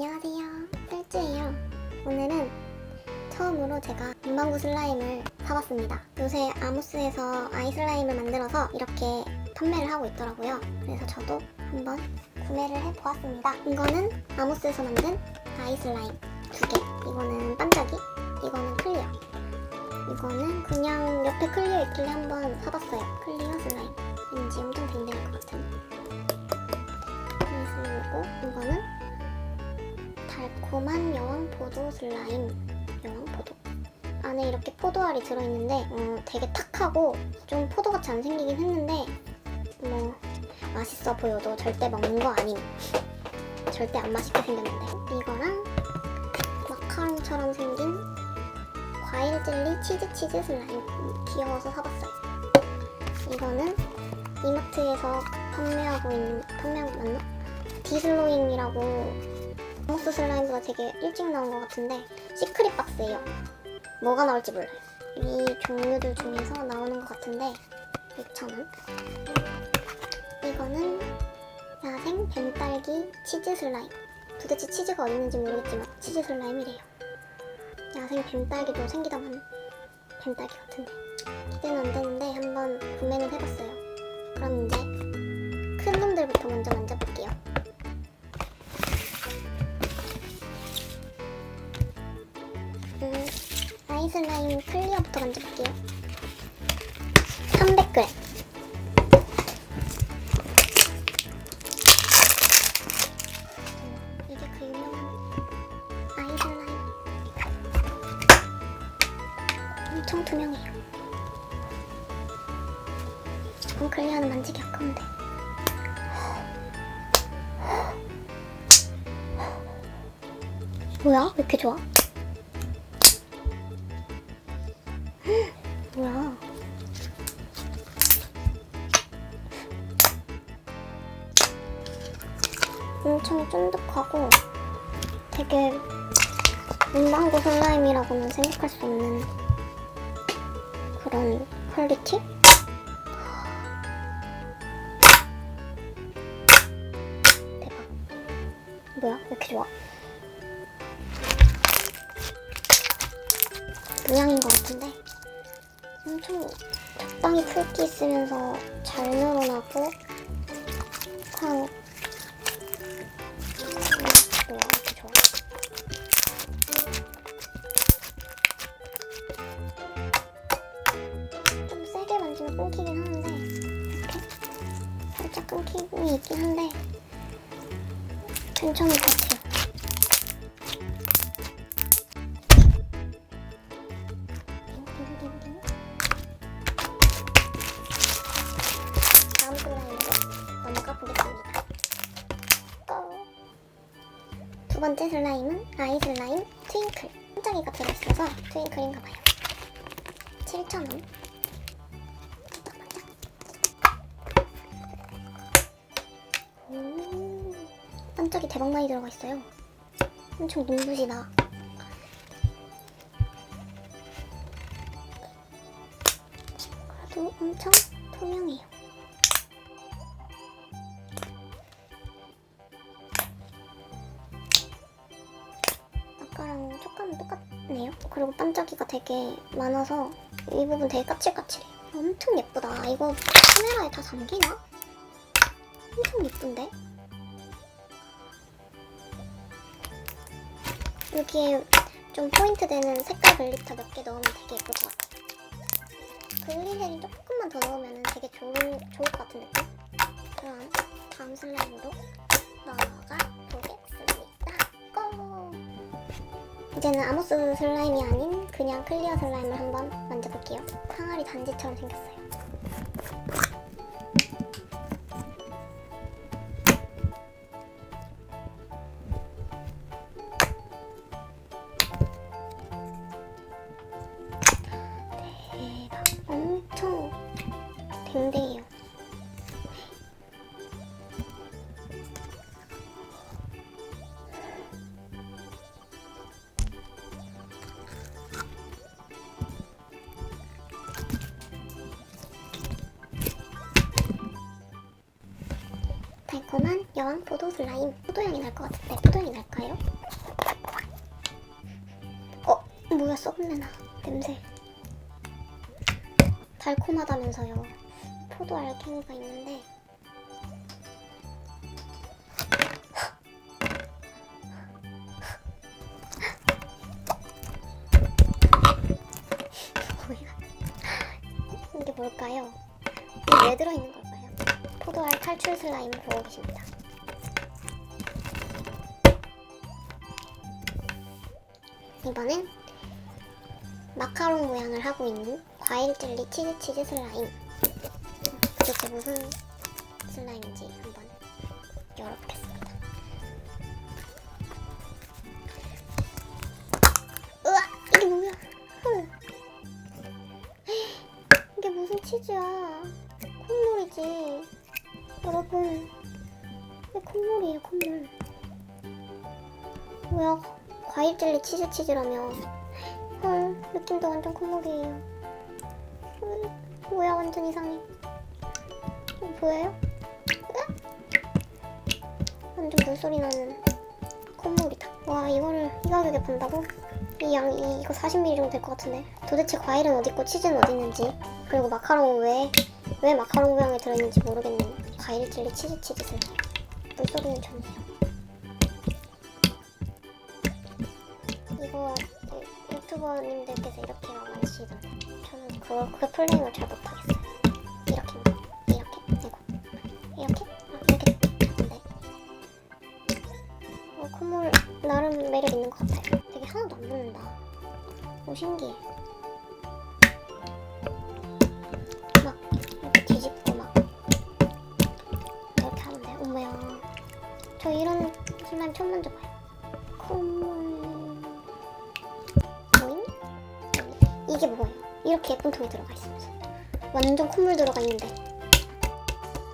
안녕하세요. 뜰주예요. 오늘은 처음으로 제가 문방구 슬라임을 사봤습니다. 요새 아모스에서 아이 슬라임을 만들어서 이렇게 판매를 하고 있더라고요. 그래서 저도 한번 구매를 해보았습니다. 이거는 아모스에서 만든 아이 슬라임 두 개. 이거는 반짝이, 이거는 클리어. 이거는 그냥 옆에 클리어 있길래 한번 사봤어요. 클리어 슬라임. 왠지 엄청 댕댕할 것 같은. 이 슬라임이고 이거는 달콤한 여왕포도 슬라임. 여왕포도. 안에 이렇게 포도알이 들어있는데 어, 되게 탁하고 좀 포도같이 안 생기긴 했는데 뭐 맛있어 보여도 절대 먹는 거 아님. 절대 안 맛있게 생겼는데. 이거랑 마카롱처럼 생긴 과일 젤리 치즈 치즈 슬라임. 귀여워서 사봤어요. 이거는 이마트에서 판매하고 있는 판매하고 맞나? 디슬로잉이라고 모스 슬라임보다 되게 일찍 나온 것 같은데 시크릿 박스예요. 뭐가 나올지 몰라요. 이 종류들 중에서 나오는 것 같은데 6,000원. 이거는 야생 뱀딸기 치즈 슬라임. 도대체 치즈가 어디 있는지 모르겠지만 치즈 슬라임이래요. 야생 뱀딸기도 생기다만 뱀딸기 같은데 기대는 안 되는데 한번 구매는 해봤어요. 그럼 이제 큰 놈들부터 먼저 만져볼게요. 엄청 투명해요. 조금 클리어는 만지기 아까운데. 뭐야? 왜 이렇게 좋아? 뭐야? 엄청 쫀득하고 되게 문방구 슬라임이라고는 생각할 수 없는 그런 퀄리티? 대박. 뭐야? 왜 이렇게 좋아? 모양인 것 같은데 엄청 적당히 풀기 있으면서 잘 늘어나고 그냥 음, 뭐야 이렇게 좋아 끊김이 있긴 한데 괜찮을 것 같아요. 다음 슬라임으로 넘어가 보겠습니다. 고! 두 번째 슬라임은 아이 슬라임 트윙클. 반짝이가 들어있어서 트윙클인가봐요. 7,000원. 반짝이 대박 많이 들어가 있어요. 엄청 눈부시다. 그래도 엄청 투명해요. 아까랑 촉감은 똑같네요. 그리고 반짝이가 되게 많아서 이 부분 되게 까칠까칠해요. 엄청 예쁘다. 이거 카메라에 다 담기나? 엄청 예쁜데? 여기에 좀 포인트 되는 색깔 글리터 몇 개 넣으면 되게 예쁠 것 같아요. 글리색이 조금만 더 넣으면 되게 좋은, 좋을 것 같은 느낌? 그럼 다음 슬라임으로 넘어가 보겠습니다. 고! 이제는 아모스 슬라임이 아닌 그냥 클리어 슬라임을 한번 만져볼게요. 항아리 단지처럼 생겼어요. 여왕 포도 슬라임 포도향이 날 것 같은데 포도향이 날까요? 어 뭐야 내나 냄새 달콤하다면서요 포도 알갱이가 있는데 뭘까요? 왜 들어있는 걸까요? 포도알 탈출 슬라임을 보고 계십니다. 이번엔 마카롱 모양을 하고 있는 과일 젤리 치즈 치즈 슬라임. 도대체 무슨 슬라임인지 한번 열어보겠습니다. 으아! 이게 뭐야? 헐. 이게 무슨 치즈야? 콧물이지. 여러분, 이게 콧물이에요, 콧물. 뭐야, 과일 젤리 치즈 치즈라며. 헐, 느낌도 완전 콧물이에요. 음, 뭐야, 완전 이상해. 보여요? 완전 물소리 나는 콧물이다. 와, 이거를 이 가격에 판다고? 이 양, 이, 이거 40ml 정도 될 것 같은데. 도대체 과일은 어디 있고 치즈는 어디 있는지. 그리고 마카롱은 왜, 왜 마카롱 모양에 들어있는지 모르겠는 과일 젤리 치즈 치즈 슬라임. 물소리는 좋네요. 유- 유튜버님들께서 이렇게 만드시던데. 저는 그거, 그 플레잉을 잘 못하겠어요. 이렇게, 이렇게, 아이고. 이렇게? 아, 이렇게 하는데. 어, 콧물 나름 매력 있는 것 같아요. 되게 하나도 안 묻는다. 오, 신기해. 막 이렇게 뒤집고 막 이렇게 하는데 어머야 저 이런 슬라임 처음 만져봐요 이렇게 예쁜 통에 들어가 있으면서 완전 콧물 들어가 있는데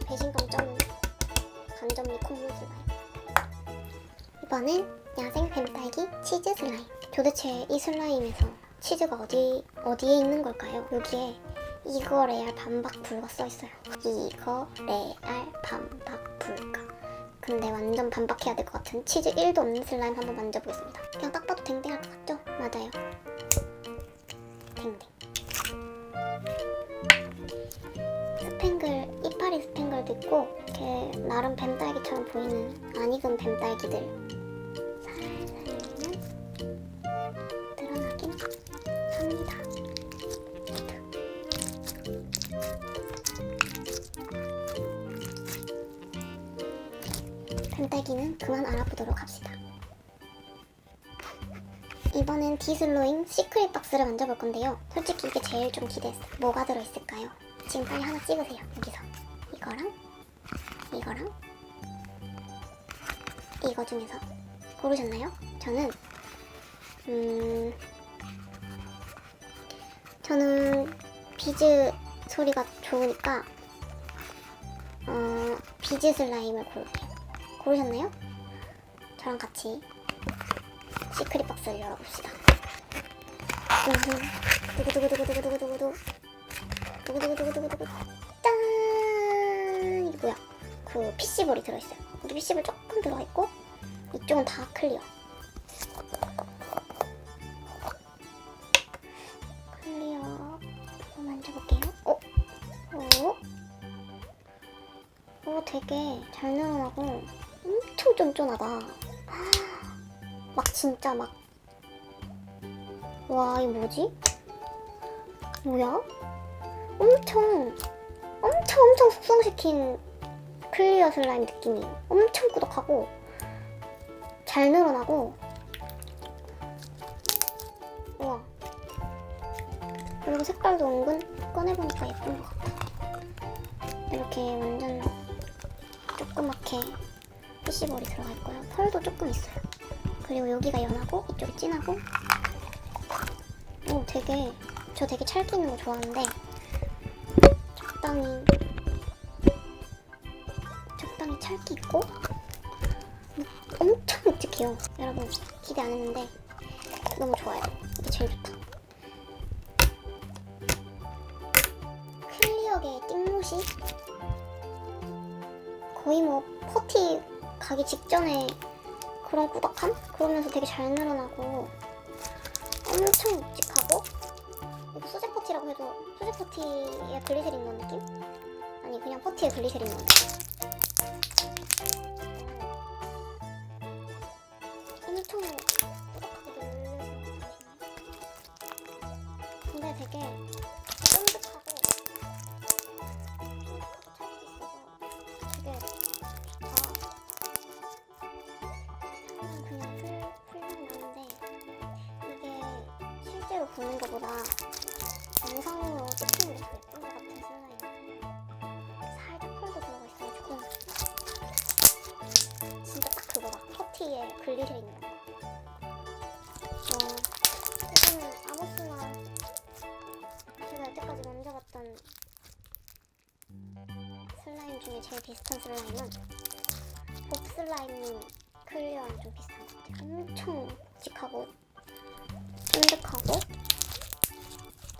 배신감 쩌는 간접미 콧물 슬라임 이번엔 야생 뱀딸기 치즈 슬라임 도대체 이 슬라임에서 치즈가 어디 어디에 있는 걸까요? 여기에 이거 레알 반박 불가 써 있어요. 이거 레알 반박 불가. 근데 완전 반박해야 될 것 같은 치즈 1도 없는 슬라임 한번 만져보겠습니다. 그냥 딱 봐도 댕댕할 것 같죠? 맞아요. 댕댕. 스팽글 이파리 스팽글도 있고 이렇게 나름 뱀딸기처럼 보이는 안 익은 뱀딸기들 살살만 드러나긴 합니다. 뱀딸기는 그만 알아보도록 합시다. 이번엔 디슬로잉 시크릿 박스를 만져볼 건데요. 솔직히 이게 제일 좀 기대했어요. 뭐가 들어있을까요? 지금 빨리 하나 찍으세요. 여기서. 이거랑, 이거랑, 이거 중에서 고르셨나요? 저는, 음, 저는 비즈 소리가 좋으니까, 어, 비즈 슬라임을 고를게요. 고르셨나요? 저랑 같이 시크릿 박스를 열어봅시다. 두구두구두구두구두구두구두구 두구두구두구두구두구 짠 이게 뭐야? 그 PC볼이 들어있어요. 여기 PC볼 조금 들어있고 이쪽은 다 클리어. 클리어 한번 만져볼게요. 어? 어? 오 되게 잘 늘어나고 엄청 쫀쫀하다. 막 진짜 막. 와, 이 뭐지? 뭐야? 엄청, 엄청 엄청 숙성시킨 클리어 슬라임 느낌이에요. 엄청 꾸덕하고, 잘 늘어나고, 우와. 그리고 색깔도 은근 꺼내보니까 예쁜 것 같아. 이렇게 완전 조그맣게 피시볼이 들어가 있고요. 펄도 조금 있어요. 그리고 여기가 연하고 이쪽이 진하고 오 되게 저 되게 찰기 있는 거 좋아하는데 적당히 적당히 찰기 있고 엄청 묵직해요. 여러분 기대 안 했는데 너무 좋아요. 이게 제일 좋다. 클리어계 띵무시 거의 뭐 포티 가기 직전에 그런 꾸덕함? 그러면서 되게 잘 늘어나고 엄청 묵직하고 이거 수제 퍼티라고 해도 수제 퍼티에 글리세린 넣은 느낌? 아니 그냥 퍼티에 글리세린 넣은 느낌 엄청 꾸덕하게 늘려지는 근데 되게 보는 것보다 영상으로 찍히는 게 더 예쁜 것 같은 슬라임. 살짝 펄도 들어가 있어가지고 진짜 딱 그거다. 퍼티에 글리셔 있는 거. 어, 이거는 아모스나 제가 여태까지 만져봤던 슬라임 중에 제일 비슷한 슬라임은 복 슬라임 클리어랑 좀 비슷한 것 같아요. 엄청 묵직하고 쫀득하고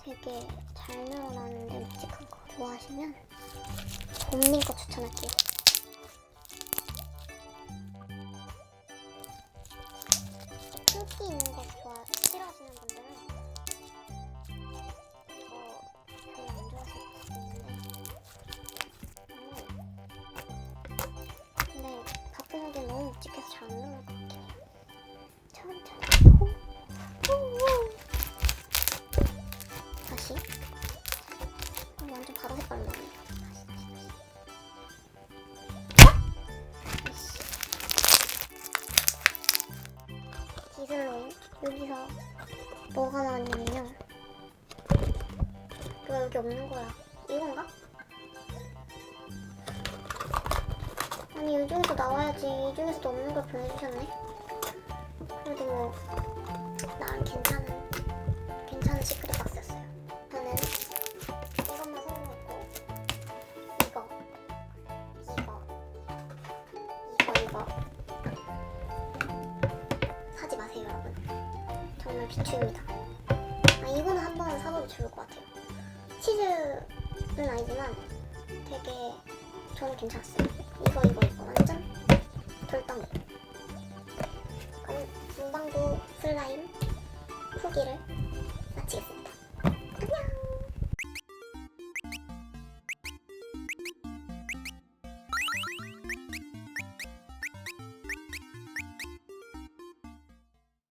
되게 잘 늘어나는데 묵직한 거 좋아하시면 봄민 거 추천할게요. 여기서 뭐가 나왔냐면요. 왜 여기 없는 거야? 이건가? 아니 이 중에서 나와야지 이 중에서도 없는 걸 보내주셨네 그래도 뭐 나름 괜찮은 괜찮은 시크릿 치즈는 아니지만 되게 저는 괜찮았어요. 이거 이거 이거 완전 돌덩이. 문방구 슬라임 후기를